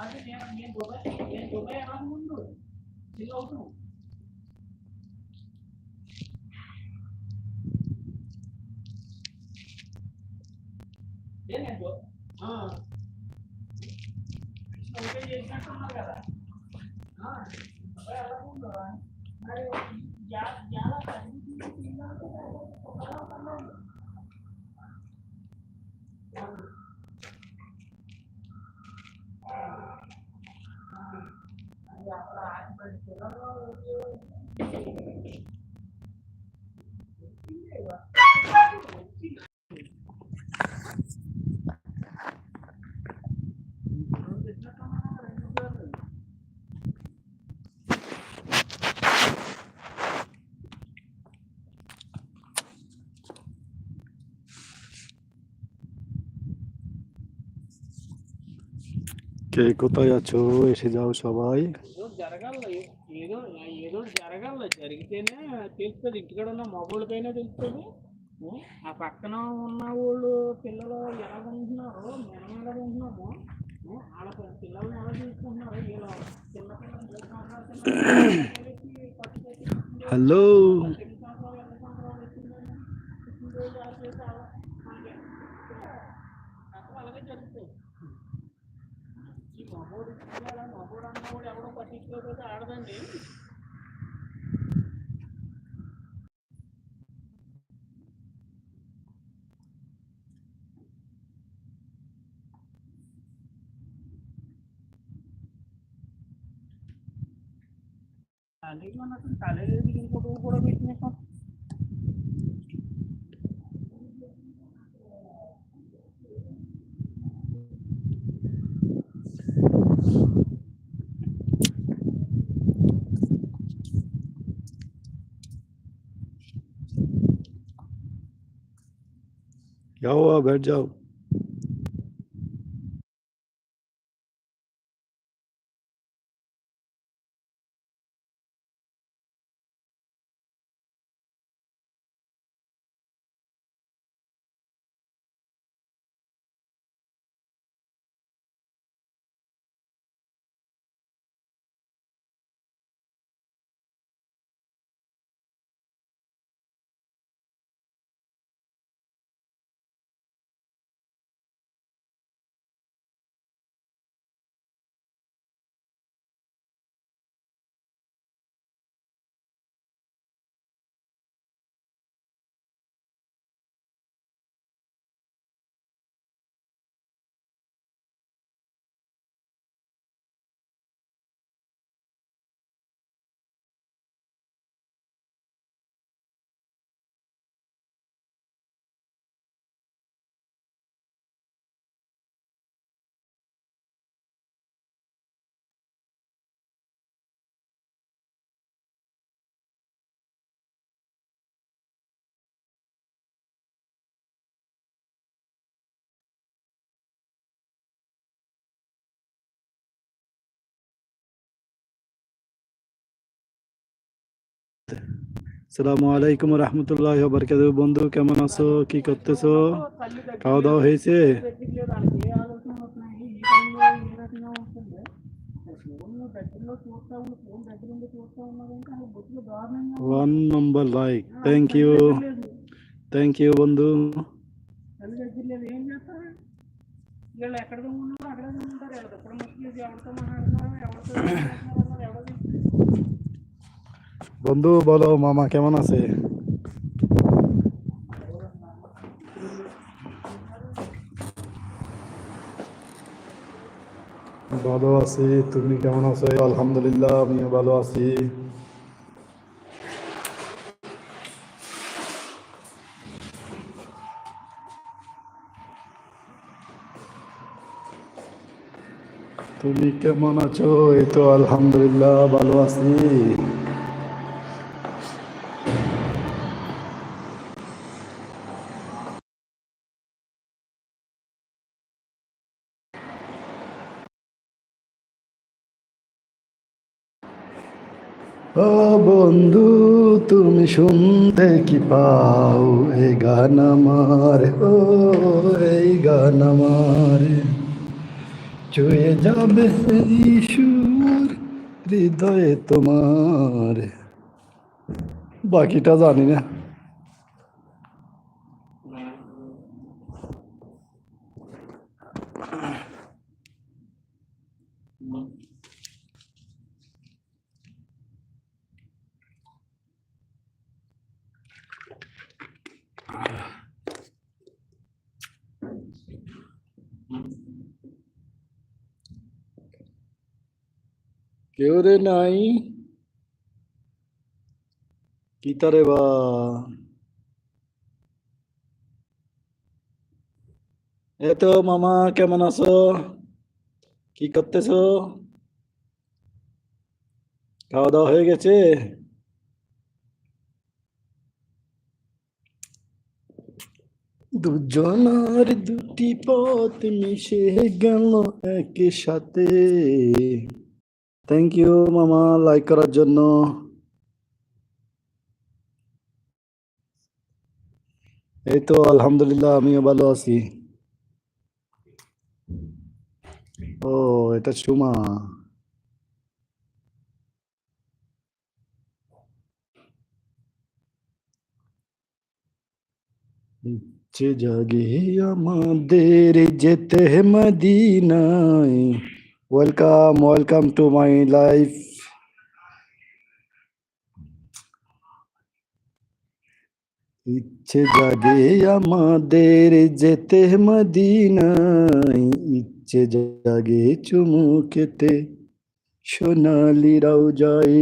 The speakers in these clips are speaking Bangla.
Ada yang dia coba, dia coba yang mundur. Sehingga untung. Dia nggak coba. Ah. Sampai dia bisa sama lah. Ah. Sampai orang mundur. Mari jalan jalan. Tinggal. Kalau কে কোথায় আছো এসে যাও সবাই ఏదో జరగాల ఏదో ఏదో జరగాల జరిగితేనే తెలుస్తుంది. ఇంటికాడ ఉన్న మగోళ్ళకైనా తెలుస్తుంది? ఆ పక్కన ఉన్న వాళ్ళు పిల్లలు ఎలా ఉంటున్నారో మనం ఎలా ఉంటున్నామో ఉం? వాళ్ళ పి- పిల్లల్ని ఎలా చూసుకుంటున్నారో వీళ్ళ చిన్న పిల్లలు మూడు particular to the urban rim. Lagi mana tu kalau dia bikin foto-foto fitness जाओ बैठ जाओ। আসসালামু আলাইকুম রহমতুল্লাহ বরকাত বন্ধু কেমন আছো কি করতেছো తల్లి దగ్గర খাওয়া দাওয়া হয়েছে దగ్గర వాళ్ళకి ఏ ఆలోచనలు వస్తున్నాయి ఈ టైంలో ఏ రకంగా ఉంటుంది ఫోన్ దగ్గరలో చూస్తా ఉండి ఫోన్ దగ్గర ఉండి చూస్తా ఉన్నారంటే అసలు బుద్ధులు దారుణంగా one number like thank you లేదు থ্যাংক ইউ বন্ধু తల్లి దగ్గర లేదు ఏం చేస్తారు వీళ్ళు ఎక్కడ ఉన్నారు అక్కడ ఉంటారు వీళ్ళకి ఎక్కడ ముఖ్యం ఎవరితో మాట్లాడుతున్నారు ఎవరితో మాట్లాడుతున్నారు ఎవరు বন্ধু, বলো, মামা কেমন আছে? ভালো আছি, তুমি কেমন আছো? আলহামদুলিল্লাহ, আমিও ভালো আছি। তুমি কেমন আছো? এই তো আলহামদুলিল্লাহ, ভালো আছি। বন্ধু, তুমি শুনতে কি পাও? এই গান আমার, ও এই গান আমার। চুয়ে যাবে ঈশ্বর হৃদয়ে তোমার। বাকিটা জানি না। কেউ রে নাই। কি তারে বা? এ তো মামা, কেমন আছো? কি করতেছো? খাওয়া দাওয়া হয়ে গেছে? দুজনার দুটি পথ মিশে গেল একই সাথে থ্যাংক ইউ মামা লাইক করার জন্য। এই তো, আলহামদুলিল্লাহ, আমিও ভালো আছি। ও, এটা সুমা। জাগে আমাদের যেতে মদিনায় welcome welcome to my life ইচ্ছে জাগে আমাদের যেতে মদিনায় ইচ্ছে জাগে চুমুকেতে সোনালিরাও যায়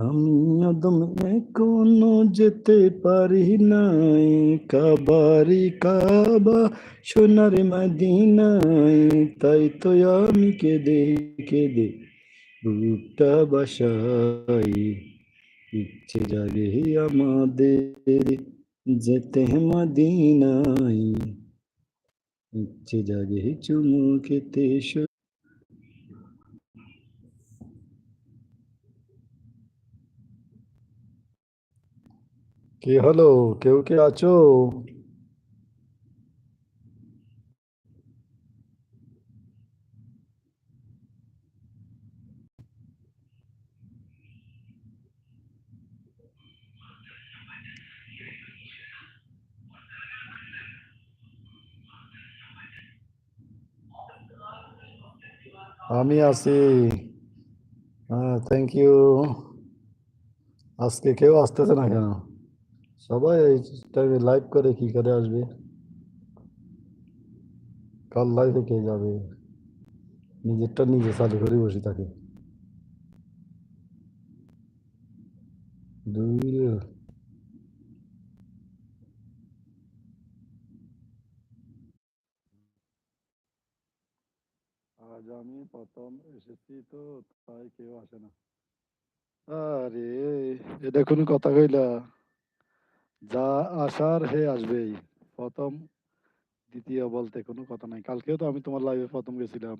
আমি আদম এখনও যেতে পারি নাই। কাবারি কাবা, সোনার মদিনায়। তাই তো আমি কেঁদে কেঁদে বুকটা বাসাই ইচ্ছে জাগে আমাদের যেতে মদিনায়। ইচ্ছে জাগে চুমু খেতে কি হলো কেউ কে আছো আমি আছি হ্যাঁ থ্যাংক ইউ আজকে কেউ আসতেছে না কেন সবাই এই টাইমে লাইভ করে কি করে আসবে? কাল লাইভে কে যাবে? নিজেরটা নিজে চালু করে বসে থাকে। আজ আমি প্রথম এসেছি তো, তাই কেউ আসে না। আরে, এটা কোনো কথা কইলা। যা আসার হে আসবেই। প্রথম, দ্বিতীয় বলতে কোনো কথা নাই। কালকেও তো আমি তোমার লাইভে প্রথম গেছিলাম।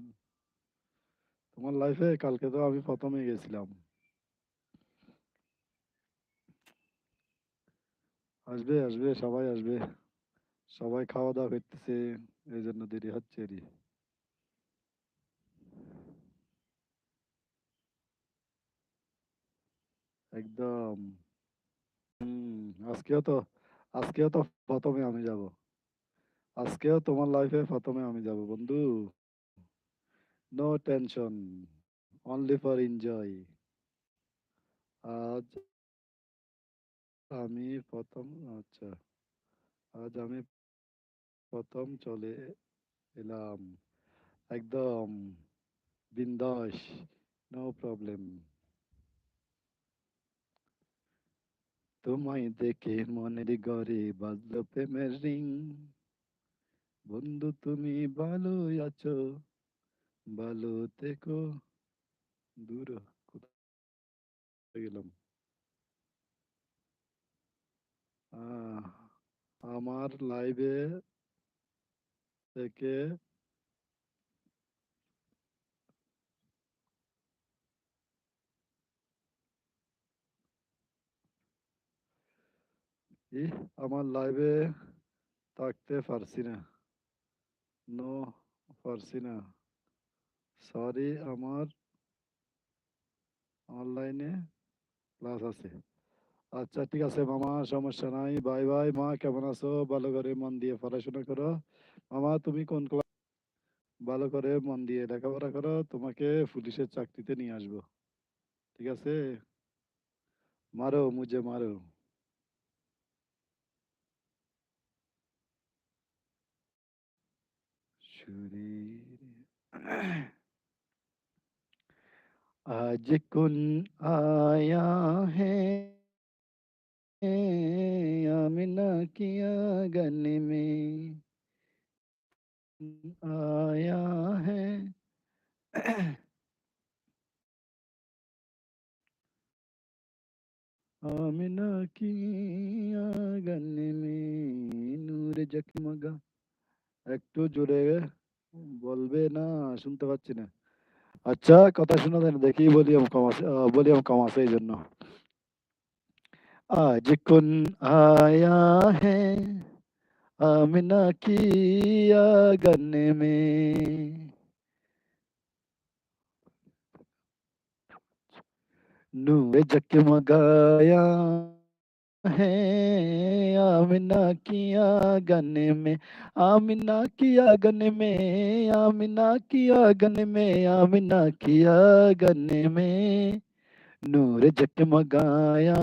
তোমার লাইফে কালকে তো আমি প্রথমে গেছিলাম। আসবে আসবে, সবাই আসবে। সবাই খাওয়া দাওয়া করতেছে এই জন্য দেরি হচ্ছে এরই। একদম। আজকেও তো আজকেও তো আমি যাব। আজকেও তোমার লাইফে আমি বন্ধু। No tension only for enjoy আজ আমি প্রথম আচ্ছা আজ আমি প্রথম চলে এলাম। একদম বিন্দাস নো প্রবলেম তোমায় দেখে মনের ঘরে বাজলো প্রেমের রিং। বন্ধু, তুমি ভালো আছো, ভালো থেকো। দূর গেলাম? আমার লাইভে থেকে ই আমার লাইভে থাকতে পারছি না। নো, পারছি না। সরি, আমার অনলাইনে ক্লাস আছে। আচ্ছা ঠিক আছে, মামা, সমস্যা নাই। বাই বাই, মা, কেমন আছো? ভালো করে মন দিয়ে পড়াশোনা করো। মামা, তুমি কোন ক্লাস ভালো করে মন দিয়ে লেখাপড়া করো, তোমাকে পুলিশের চাকরিতে নিয়ে আসব। ঠিক আছে? মারো মুঝে মারো। आज कुन आया है आमिना की आँगन में। आया है। आमिना की आँगन में, नूर जगमगा एक तो जुड़ेगा বলবে না শুনতে পাচ্ছি না আচ্ছা কথা শোনা যায় না দেখি ভলিউম কম আছে ভলিউম কম আছে এই জন্য आज कुन आया है आमिना की आंगन में नूर जगमगाया है, आमिना की आँगन में, आमिना की आँगन में, आमिना की आँगन में, आमिना की आँगन में। नूर जगमगाया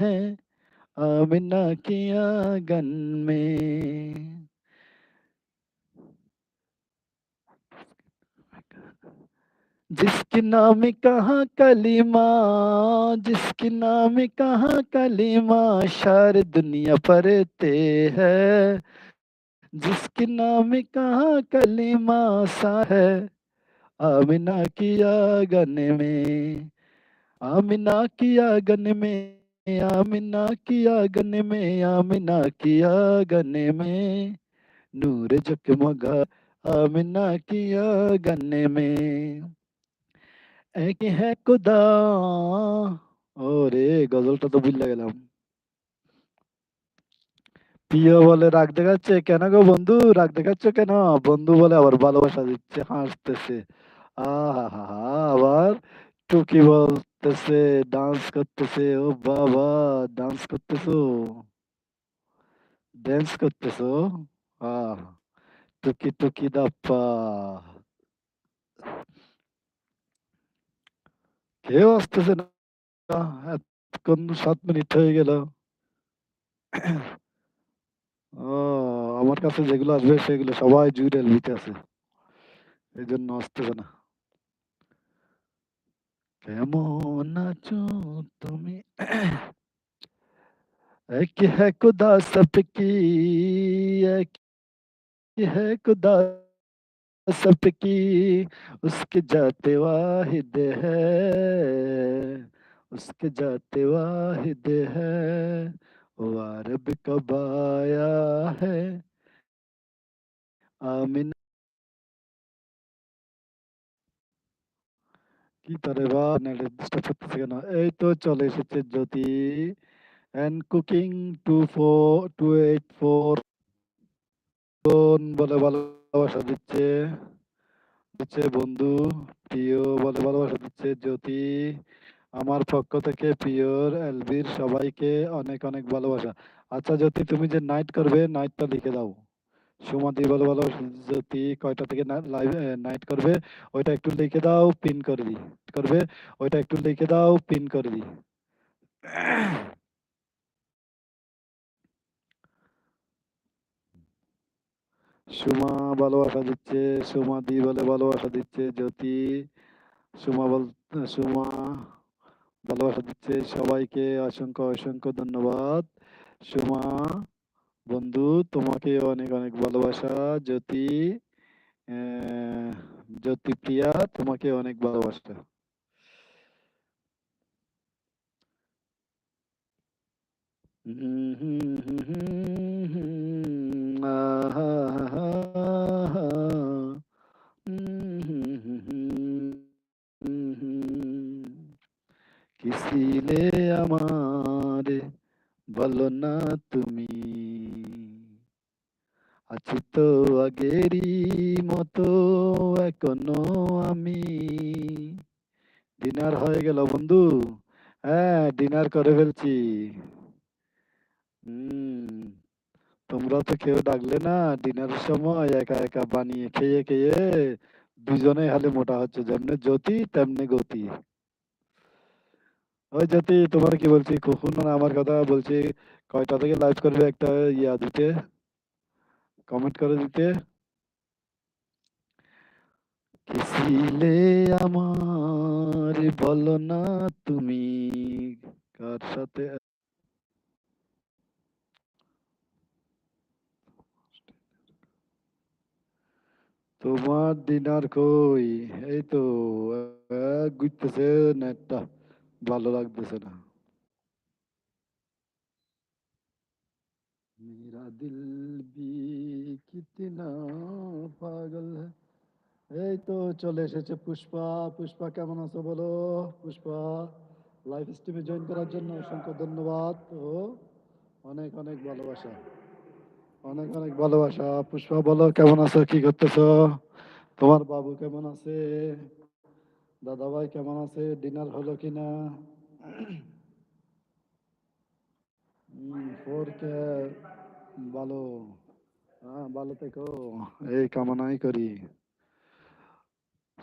है, आमिना की आँगन में। जिसके नाम कहाँ कलीमा, जिसके नाम कहाँ कलीमा शार दुनिया पढ़ते है। जिसके नाम कहाँ कलीमा, सा है। आमिना की आँगन में, आमिना की आगन में, आमिना की आँगन में, आमिना की आँगन में। नूर जगमगा आमिना की आँगन में। একে হ্যাঁ খুদা। ওরে, গজলটা তো গেলাম। প্রিয় বলে রাগ দেখাচ্ছে কেন গো বন্ধু? রাগ দেখাচ্ছ কেন? বন্ধু বলে আবার ভালোবাসা দিচ্ছে, হাসতেছে। আবার টুকি বলতেছে ডান্স করতেছে। ও বাবা ডান্স করতেছো? ড্যান্স করতেছো? আহ, টুকি টুকি দাপ্পা। কেউ আসতেছে না। এতক্ষণ সাত মিনিট হয়ে গেল। ও, আমার কাছে যেগুলো আসবে সেগুলো সবাই জুইড এলবিতে আছে। এই জন্য আসতেছে না। কেমন আছো তুমি? এক হ্যাঁ খুদা সবকি এক হ্যাঁ খুদা सबकी उसके जाते वाहिद है उसके जाते वाहिद है वो अरब कब आया है आमिन কি তারে বা নেটে ডিস্টার্ব করতেছে কেন এই তো চলে এসেছে Jyoti and cooking two four two eight four বলে ভালোবাসা দিচ্ছে দিচ্ছে বন্ধু, প্রিয় বলে ভালোবাসা দিচ্ছে জ্যোতি। আমার পক্ষ থেকে পিওর এলবির সবাইকে অনেক অনেক ভালোবাসা। আচ্ছা জ্যোতি, তুমি যে নাইট করবে, নাইটটা লিখে দাও। সুমাদি বলে ভালোবাসা জ্যোতি, কয়টা থেকে লাইভ নাইট করবে, ওইটা একটু লিখে দাও পিন করে দিই করবে, ওইটা একটু লিখে দাও পিন করে দিই সুমা ভালোবাসা দিচ্ছে সুমাদি বলে ভালোবাসা দিচ্ছে, জ্যোতি, সুমা বল, সুমা ভালোবাসা দিচ্ছে, সবাইকে অসংখ্য অসংখ্য ধন্যবাদ। সুমা, বন্ধু, তোমাকে অনেক অনেক ভালোবাসা। জ্যোতি জ্যোতি প্রিয়া, তোমাকে অনেক ভালোবাসা। হুম হুম হুম। করে ফেলছি। হুম, তোমরা তো কেউ ডাকলে না ডিনারের সময় একা একা বানিয়ে খেয়ে খেয়ে দুজনে হালে মোটা হচ্ছে, যেমনি জ্যোতি তেমনি গতি। ওই জ্যোতি, তোমার কি বলছি? কখন আমার কথা বলছি, কয়টা থেকে লাইভ করবে একটা ইয়া দিতে? কমেন্ট করে দিতে? কিসিলে আমার বলো না তুমি? কার সাথে তোমার ডিনার কই? এই তো ঘুরতেছে নেটটা, ভালো লাগতেছে না। দিল বি কিতনা পাগল হ্যায় এই তো চলে এসেছে পুষ্পা। পুষ্পা, কেমন আছো বলো? পুষ্পা। লাইভ স্ট্রিমে জয়েন করার জন্য অসংখ্য ধন্যবাদ ও অনেক অনেক ভালোবাসা। অনেক অনেক ভালোবাসা। পুষ্পা, বলো কেমন আছো? কি করতেছো? তোমার বাবু কেমন আছে? দাদা ভাই কেমন আছে? ডিনার হলো কিনা? ফোর কে ভালো। হ্যাঁ ভালো থেকো। এই কামনাই করি।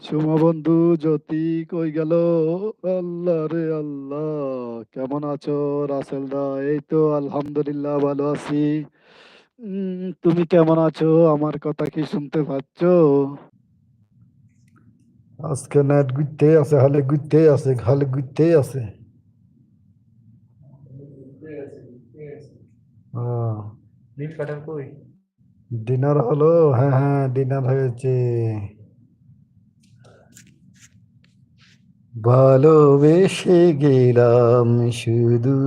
সুমা বন্ধু জ্যোতি কই গেল? আল্লাহ রে আল্লাহ কেমন আছো রাসেল দা? এই তো আলহামদুলিল্লাহ ভালো আছি। তুমি কেমন আছো? আমার কথা কি শুনতে পাচ্ছ? আজকে নেট গুইতেই আছে হালে গুইতেই আছে হালে গুইতেই আছে। ডিনার হলো? হ্যাঁ হ্যাঁ ডিনার হয়েছে। ভালোবেসে গেলাম শুধু।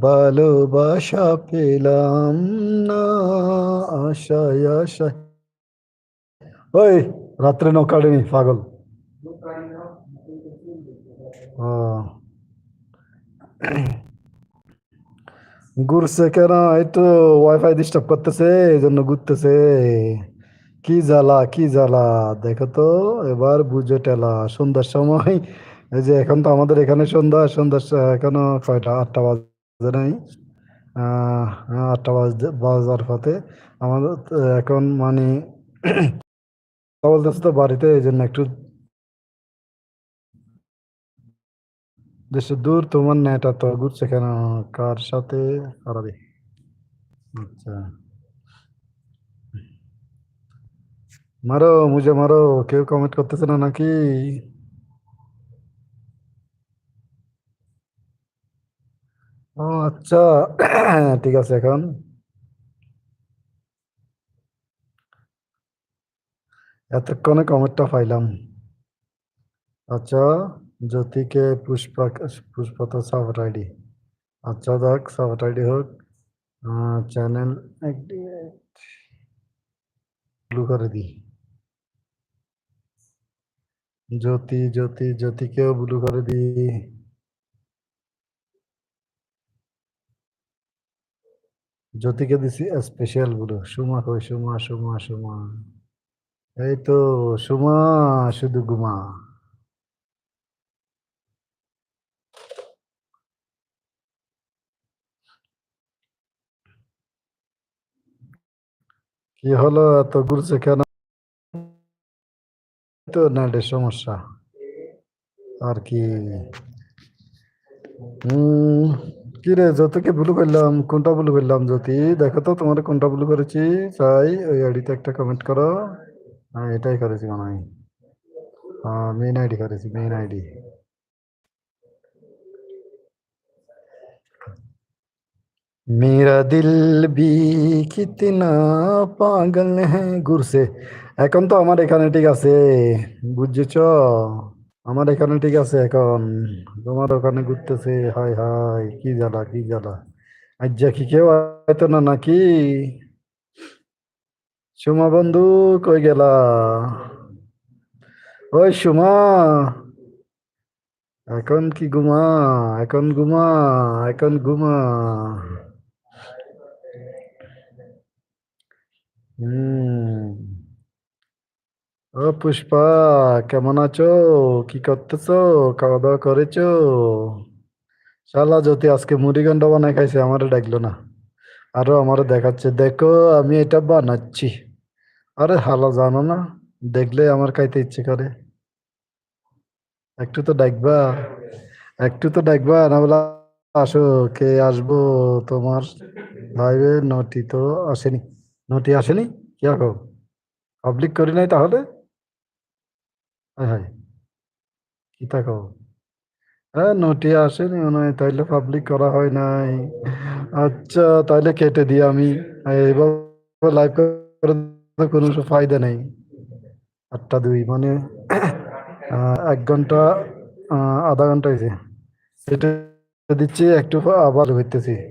ভালোবাসা পেলাম না, আশায় আশায়। ওই, রাত্রে নৌকাড়িনি পাগল। ঘুরছে কেন? এই তো ওয়াইফাই ডিস্টার্ব করতেছে, এই জন্য ঘুরতেছে। কি জ্বালা কি জ্বালা? দেখো তো, এবার বুঝে টেলা, সন্ধ্যার সময়। এই যে এখন তো আমাদের এখানে সন্ধ্যা, সন্ধ্যার এখনও কয়টা? আটটা বাজে নাই। আটটা বাজতে বাজার পথে। আমাদের তো এখন মানে বলতেছে তো বাড়িতে, এই জন্য একটু দেশে দূর, তোমার নেট এত ঘুরছে কেন? কার সাথে? আচ্ছা। মারো মুঝে মারো, কেউ কমেন্ট করতেছে না নাকি? ও আচ্ছা ঠিক আছে এখন। এতক্ষণে কমেন্টটা পাইলাম। আচ্ছা জ্যোতিকে পুষ্পা পুষ্পা তো সাবট আইডি আচ্ছা দেখ সাবট আইডি হোক। চ্যানেল ব্লু করে দিই। জ্যোতি জ্যোতি, জ্যোতিকেও ব্লু করে দিই জ্যোতিকে দিছি স্পেশাল ব্লু সুমা কই, সুমা সুমা সুমা। এই তো, সুমা, শুধু গুমা কি হলো, এত ঘুরছে কেন? তো নেটের সমস্যা। আর কি? হম কি রে জ্যোতিকে ভুল করলাম? কোনটা ভুল করলাম জ্যোতি? দেখো তো, তোমার কোনটা ভুল করেছি? চাই, ওই আইডিতে একটা কমেন্ট করো। হ্যাঁ এটাই করেছি মনে হয়। হ্যাঁ মেইন আইডি করেছি মেইন আইডি মেরা দিল বি, কিতনা পাগল হ্যাঁ ঘুরছে এখন তো আমার এখানে ঠিক আছে, বুঝেছ? আমার এখানে ঠিক আছে এখন। তোমার ওখানে ঘুরতেছে হাই হাই কি জ্বালা কি জ্বালা। আজ্জা কি কেউ হয়তো না নাকি? সুমা বন্ধু, কই গেলা? ওই সুমা, এখন কি ঘুমা? এখন ঘুমা এখন ঘুমা। হুম। ও পুষ্পা, কেমন আছো? কি করতেছো? খাওয়া দাওয়া করেছ? শালা জ্যোতি আজকে মুড়িঘণ্ট বানায় খাইছে, আমারে ডাকলো না। আরও আমারে দেখাচ্ছে, দেখো, আমি এটা বানাচ্ছি। আরে হালা জানো না, দেখলে আমার খাইতে ইচ্ছে করে। একটু তো ডাকবা, একটু তো ডাকবা, না বলা আসো, কে আসব? তোমার লাইভে নটি তো আসেনি। নটি আসেনি? কি রাখো পাবলিক করি নাই তাহলে? হায় কি থাকো হ্যাঁ নটি আসেনি মনে হয়, তাইলে পাবলিক করা হয় নাই। আচ্ছা তাইলে কেটে দিই আমি। এইভাবে লাইভ করে কোনো ফায়দা নেই। আটটা দুই মানে এক ঘণ্টা আধা ঘণ্টা হয়েছে এটা দিচ্ছি, একটু আবার হইতেছি।